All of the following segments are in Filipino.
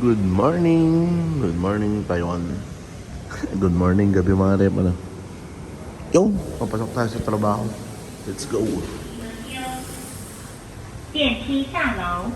Good morning. Good morning, Taiwan. Good morning, gabi mga rep. Ano? Yo, papasok tayo sa trabaho. Let's go. 电梯下楼。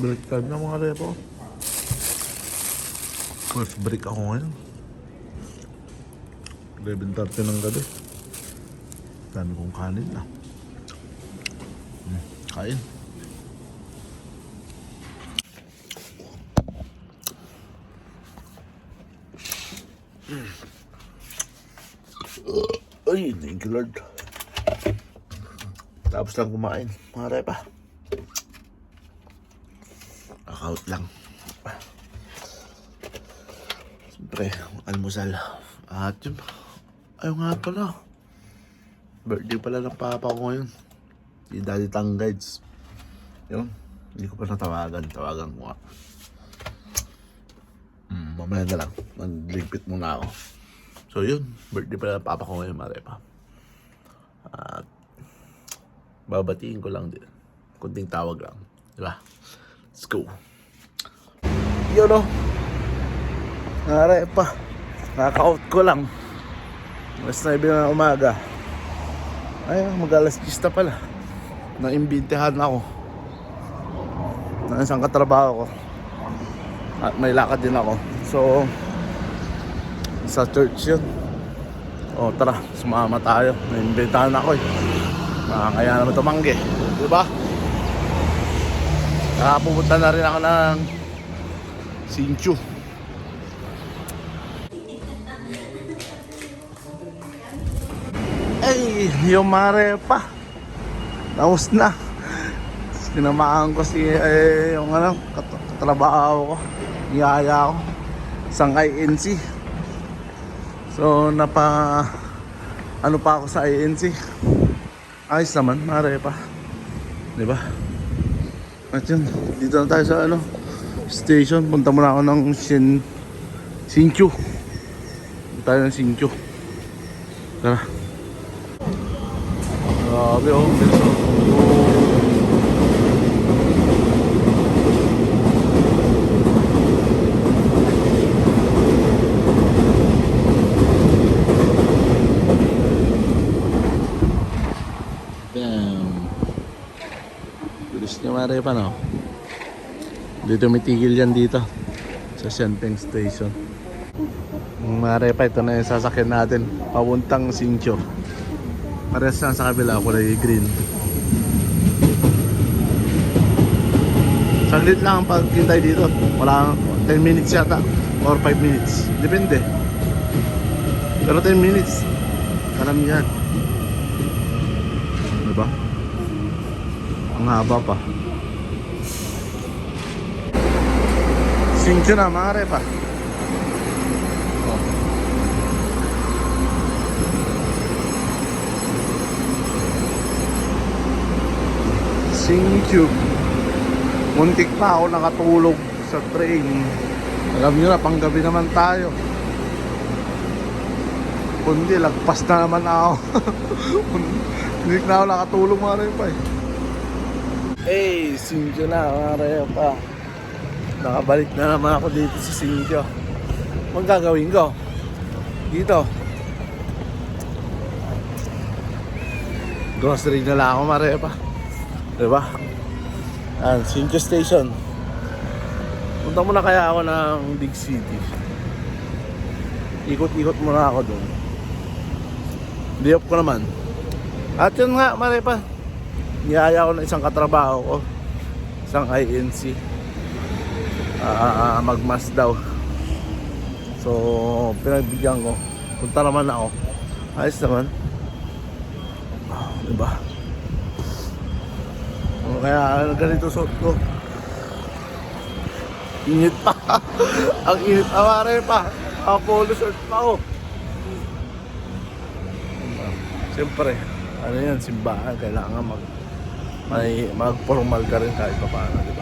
Break time na mga repo. First break ako ngayon. 11.30 ng gabi. Dami kong kanin na. Hmm, kain. Ay, thank you Lord. Tapos lang kumain, mga repa. Account lang. Siyempre, almusal. At yun, ayaw nga pala. Birthday pala ng papa ko ngayon. Si Daddy Tang Guides. Yun, hindi ko pa natawagan. Tawagan ko nga. Hmm, mamaya na lang. Magligpit muna ako. So yun, birthday pala ng papa ko ngayon, Marepa. At babatiin ko lang din. Kunting tawag lang. Diba? Let's go. Yun o. Marepa. Nakaka-out ko lang. Mas na na umaga. Ay, mag-alas 10 na pala. Naimbintehan ako. Na isang katrabaho ko. At may lakad din ako. So, sa church yun. O tara, sumama tayo. Naimbitahan ako eh. Makakaya naman tumanggi. Di ba? Nakapupunta na rin ako ng Sinchu. Ay, yung mare pa. Tapos na. Sinamaan ko si, eh, yung ano, kat- katrabaho ko. Niyaya ko. Isang INC. So, napa, ano pa ako sa INC. Ayos naman, mare pa. Di ba? At yun, dito na tayo sa ano, station. Punta muna ako ng Shin, Sinchu. Punta tayo ng Sinchu. Tara. Grabe oh. Damn. Bilis niya mare pa no. Dito may tigil yan dito. Sa Shenpeng Station. Mare pa, ito na yung sasakyan natin. Papuntang Sincho. Parehas lang sa kabila, kulay green. Saglit lang ang pagkintay dito. Wala 10 minutes yata or 5 minutes. Depende. Pero 10 minutes. Alam yan. Diba? Ang haba pa. Mga repa. Oh. Singtube. Muntik pa ako nakatulog sa train. Alam nyo na, panggabi naman tayo. Kundi, lagpas na naman ako. Hindi na ako nakatulog mga repa eh. Hey, Singtyo na mga repa. Nakabalik na naman ako dito sa Singtyo. Ang gagawin ko? Dito. Grocery na lang ako mga repa. Diba? Ayan, Sinjo Station. Punta muna kaya ako ng big city. Ikot-ikot muna ako doon. Off ko naman. At yun nga, Marepa. Niyaya ko ng isang katrabaho ko. Isang INC. Ah, magmas daw. So, pinagbigyan ko. Punta naman ako. Ayos naman. Diba? O kaya ganito suot ko. Init pa. Ang init aware pa. Ang polo shirt pa ako. Siyempre, ano yan, simbahan, kailangan mag may mag-formal ka rin kahit pa paano, di ba?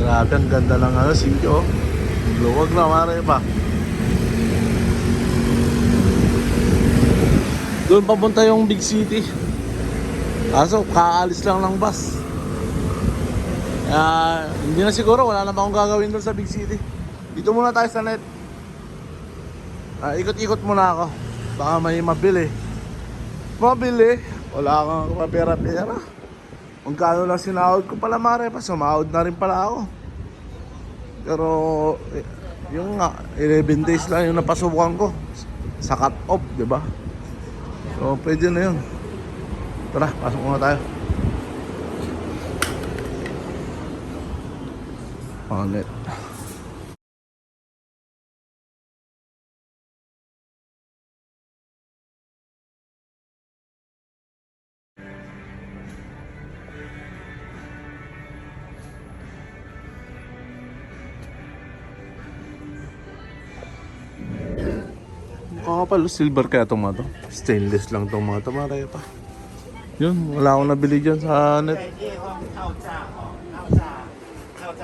Grabe, ang ganda ng ano, sitio. oh. Luwag na, mare pa. Doon papunta yung big city. Kaso, kaalis lang ng bus. Kaya, hindi na siguro, wala na ba akong gagawin doon sa big city. Dito muna tayo sa net. Ah, ikot-ikot muna ako. Baka may mabili. Mabili? Wala kang pera-pera. Magkano lang sinahod ko pala mare pa, sumahod na rin pala ako. Pero, eh, yung nga, 11 days lang yung napasubukan ko. Sa cut-off, di ba? So, pwede na yun. Tara, pasok muna tayo. Panet. pala, silver kaya itong mga to. Stainless lang itong mga to, maray pa. Yun, wala akong nabili dyan sa net.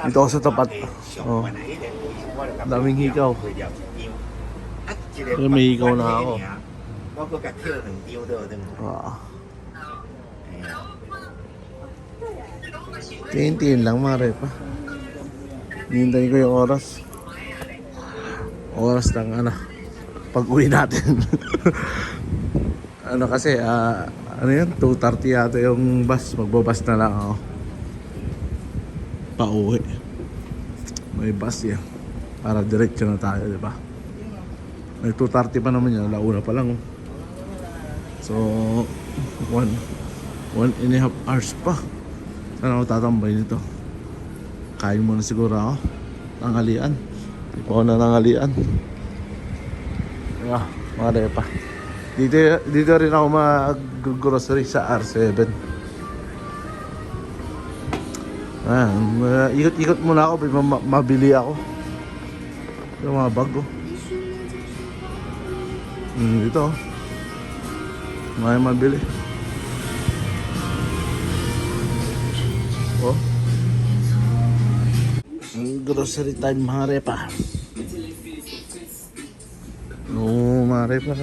Dito ako sa tapat. Oh. Daming hikaw. Pero may hikaw na ako. Ah. Tintin lang mare pa. Hinintay ko yung oras. Oras ng ano pag uwi natin. ano kasi, ah, ano yan, 2.30 yata yung bus. Magbabas na lang ako. Pa-uwi. May bus yan. Para diretso na tayo, di ba? May 2.30 pa naman yan. Launa pa lang. Oh. So, one, one and a half hours pa. Saan ako tatambay nito? Kain muna siguro ako. Tanghalian. Hindi na tanghalian. Yeah, mga pa. Dito, dito rin ako mag-grocery sa R7. Ah, ma- ikot-ikot muna ako, ma- mabili ako. Yung mga bag ko. Hmm, dito oh. May mabili. Oh. Grocery time mga repa. Oo, mga repa.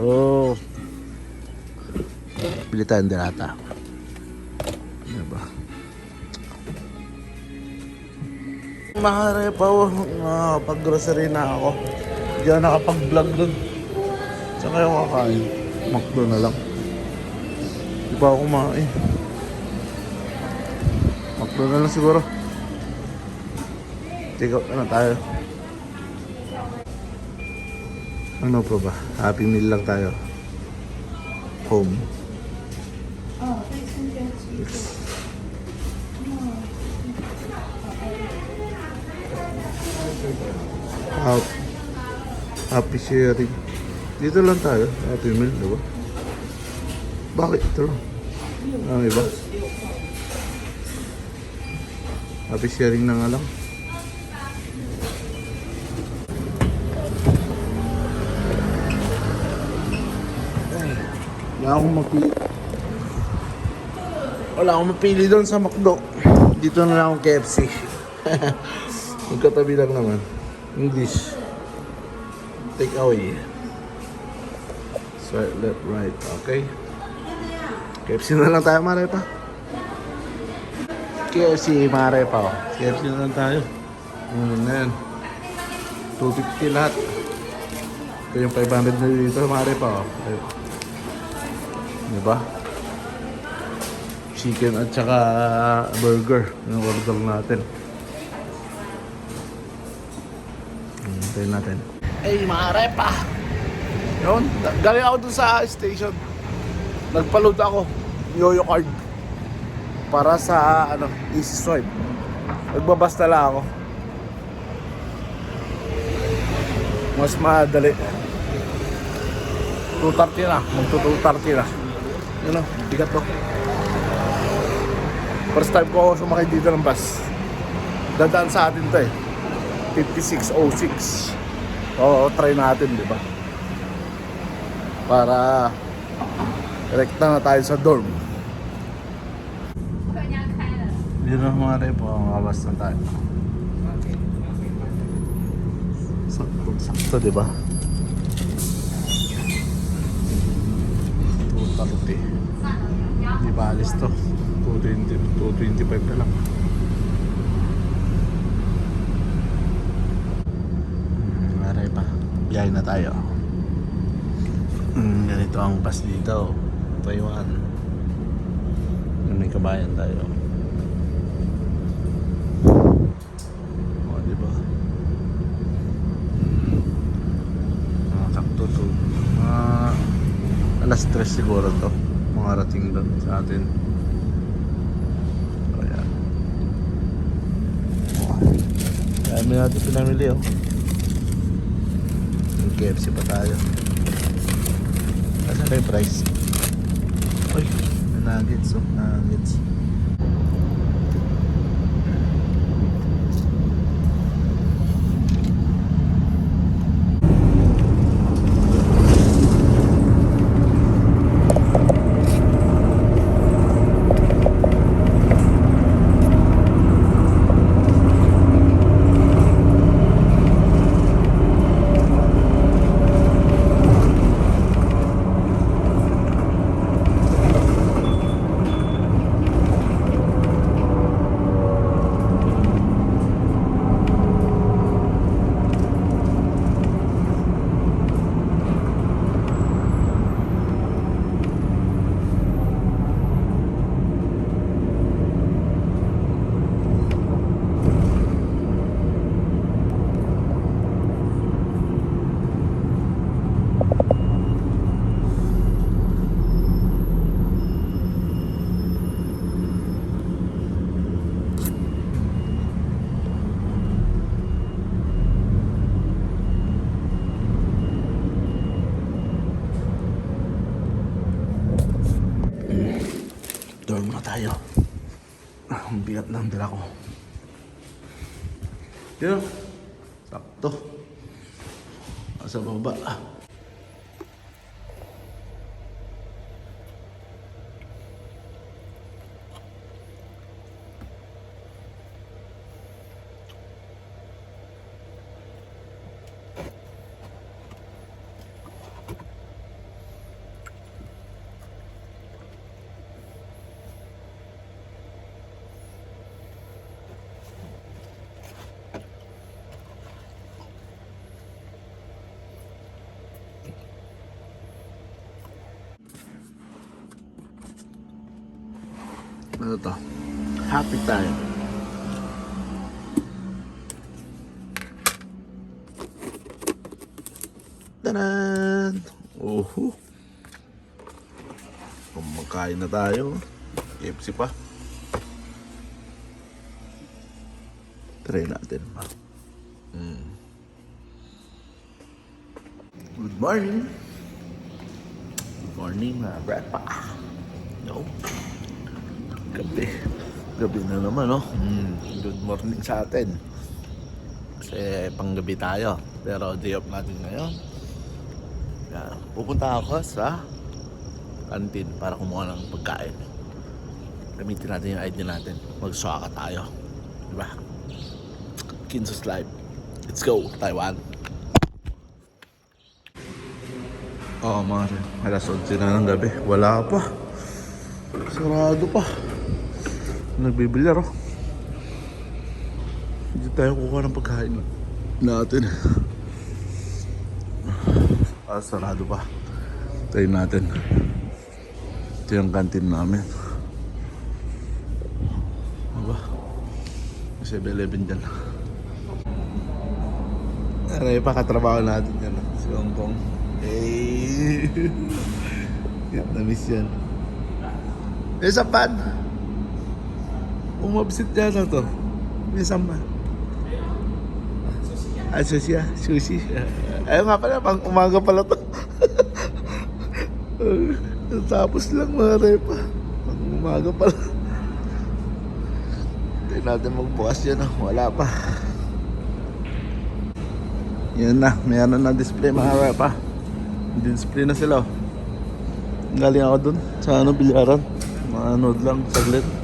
Oh. Bili tayong delata. Diba? Mga repa, oh. pag grocery na ako. Hindi nakapag-vlog dun. Saan kayo kakain? Makdo na lang. Di ba ako kumain? Makdo na lang siguro. Take out na tayo. Ano pa ba? Happy meal lang tayo. Home. Happy, happy sharing. Dito lang tayo. Happy meal, di ba? Bakit ito lang? Ano iba? Happy sharing na nga lang. Wala akong mapili. Wala akong mapili doon sa McDo. Dito na lang akong KFC. Magkatabi lang naman. English. Take away. Swipe left, right. Okay. KFC na lang tayo, Mare pa. KFC, Mare pa. Oh. KFC na lang tayo. Na yan. 250 lahat. Ito yung 500 na dito, Mare pa. Oh. Ayun. Diba? Chicken at saka burger. Yung order natin. Hintayin natin. Ay, Mare pa! Yun, galing ako dun sa station. Nagpa-load ako, Yoyo card. Para sa, ano, easy swipe. Nagbabasta lang ako. Mas madali. 230 na. Magto 230 na. Ano, bigat to. First time ko sumakay dito ng bus. Dadaan sa atin to eh. 5606. Oo, try natin, di ba? Para rekta na tayo sa dorm. Dito na mga repo, makabas na tayo. Sakto, sakto, di ba? 230. Di ba alis to? 220, 225 na lang. Hmm, Maray pa. Biyahe na tayo. Hmm, ganito ang bus dito. Taiwan. May kabayan tayo. Mga alas 3 siguro to. Mga rating doon sa atin. O, dami natin pinamili, oh. May KFC pa tayo. Nasaan na yung price? Uy, nuggets, oh. Nuggets. Dorm na tayo. Ah, Ang dala ko. Yun. Sakto. Nasa baba. Ah. Ano to? Happy time. Tanan! Oho! Kumakain na tayo. KFC pa. Try natin pa. Mm. Good morning! Good morning mga brapa. No? Gabi. Gabi na naman, no? Mm, good morning sa atin. Kasi panggabi tayo. Pero day off natin ngayon. Yan. Pupunta ako sa canteen para kumuha ng pagkain. Gamitin natin yung ID natin. Magsuaka tayo. Diba? Kinsus Live. Let's go, Taiwan. Oo, oh, mga alas 11 na ng gabi. Wala pa. Sarado pa. Nagbibilyar oh. Hindi tayo kukuha ng pagkain natin. Ah, sarado pa. Tayo natin. Ito yung kantin namin. Aba. May 7-Eleven dyan. Ano yung pakatrabaho natin yan. ah, Si Hong Kong. Eh. Vietnamese yan. Sa pad. Umabsit niya na to. May samba. Ah, sushi ah. Sushi. Ayun nga pala, pang umaga pala to. Tapos lang mga repa. Pag umaga pa lang. Hindi natin magbukas yan ah. Wala pa. Yan na. Mayroon na display mga repa. Display na sila oh. Galing ako dun sa ano, bilyaran. Manood lang, saglit.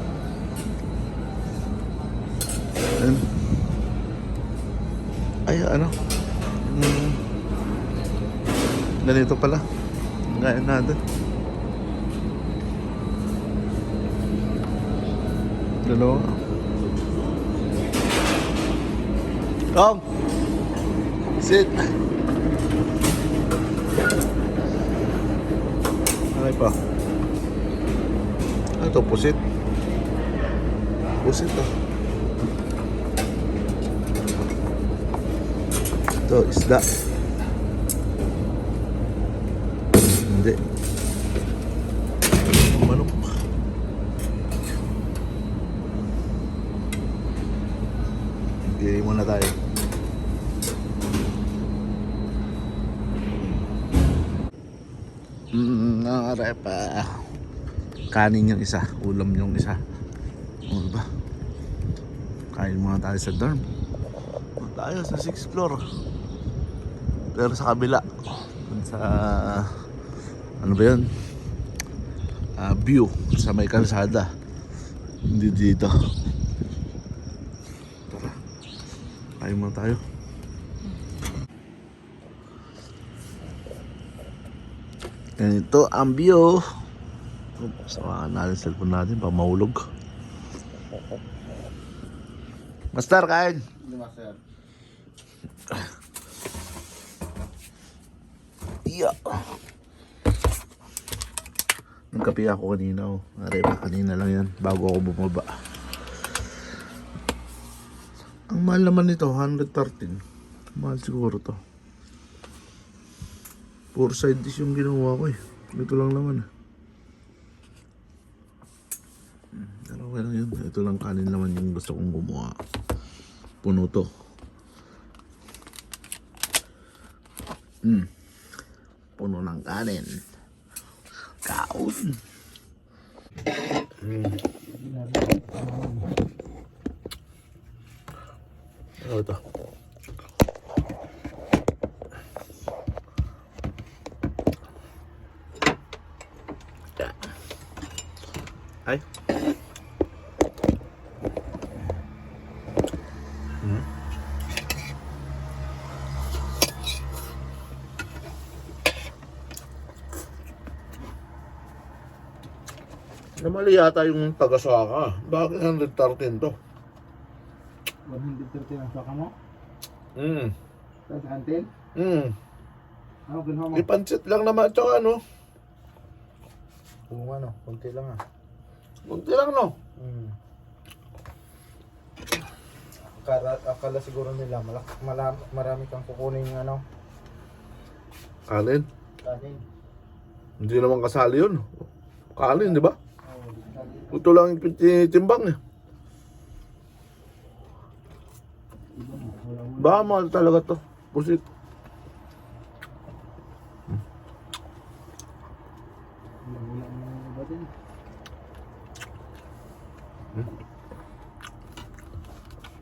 Ay, ano? Hmm. Ganito pala. Gaya natin. Dalawa. Come! Sit! Ano pa? Ano to? Pusit? Pusit to. Ito, isda. Hindi. Manok. Bili muna tayo. Mm, nakarepa. Kanin yung isa, ulam yung isa. Ano ba? Kain muna tayo sa dorm. Tayo sa 6th floor. Pero sa kabila. Sa... Ano ba yun? Ah, view. Sa may kalsada. Hindi dito. Tara. Kain muna tayo. Ganito ang view. Sawakan natin cellphone natin pa mahulog. Master, kain. Hindi master. Iya. Nagkape ako kanina oh. Ari ba kanina lang yan bago ako bumaba. Ang mahal naman nito, 113. Mahal siguro to. Four side dish yung ginawa ko eh. Ito lang naman ah. Pero okay lang yun. Ito lang kanin naman yung gusto kong gumawa. Puno to. Hmm. Puno ng kanin. Kaon. Ano ito? Ay. Namali yata yung taga-saka. Bakit 113 to? 130 ang saka mo? Hmm. Tapos antin? Hmm. Ano ginawa mo? Ipansit lang naman. Tsaka ano? Kung ano, konti lang ah. Kunti lang no. Hmm. Akala, akala siguro nila malak, mala, marami kang kukunin yung ano. Kanin. Kanin. Hindi naman kasali yun. Kanin, di ba? Ito lang yung tinitimbang eh. Baka mahal talaga to. Pusit. wala mo ba din?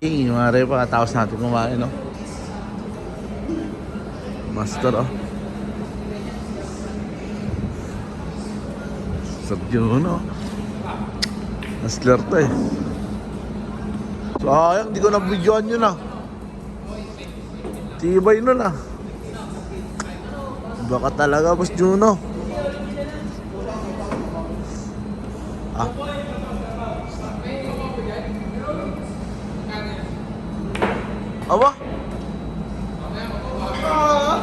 Eh, mare pa tapos natin kumain, no? Master, oh. Sarap yun, no? Master to, eh. Sayang, di ko na-videoan yun, ah. Tibay nun, ah. Baka talaga, Boss Juno. Ah. Aba?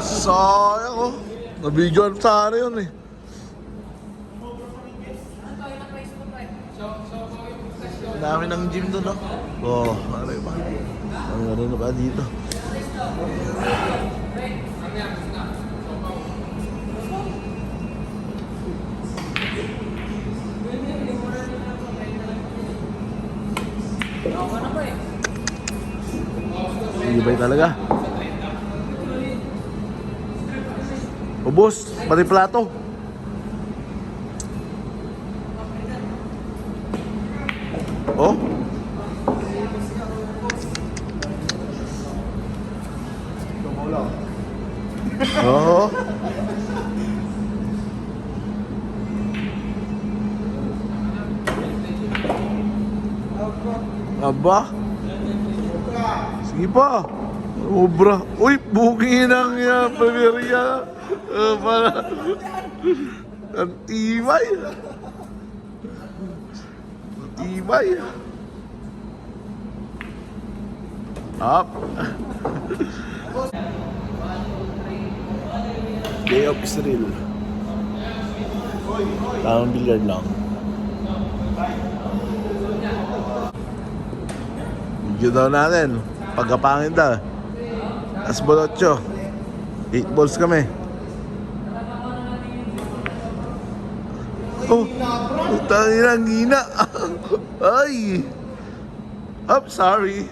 Sayang oh. Nabidyoan sana yun eh. Ang dami ng gym doon oh. Oo, oh, maray pa. Ang ano na ba dito? Ibay talaga. Ubus, pati plato. Oo. Aba. Sige pa. Obra. Uy, bukingin ang uh, Pameria. Uh, para... Ang tibay. Ang tibay. Up. Day of Israel. Tamang billiard lang. Video daw natin. Pagkapangin daw. As bolotcho. 8 balls kami. Oh, utangin ang hina. Ay. Up, sorry.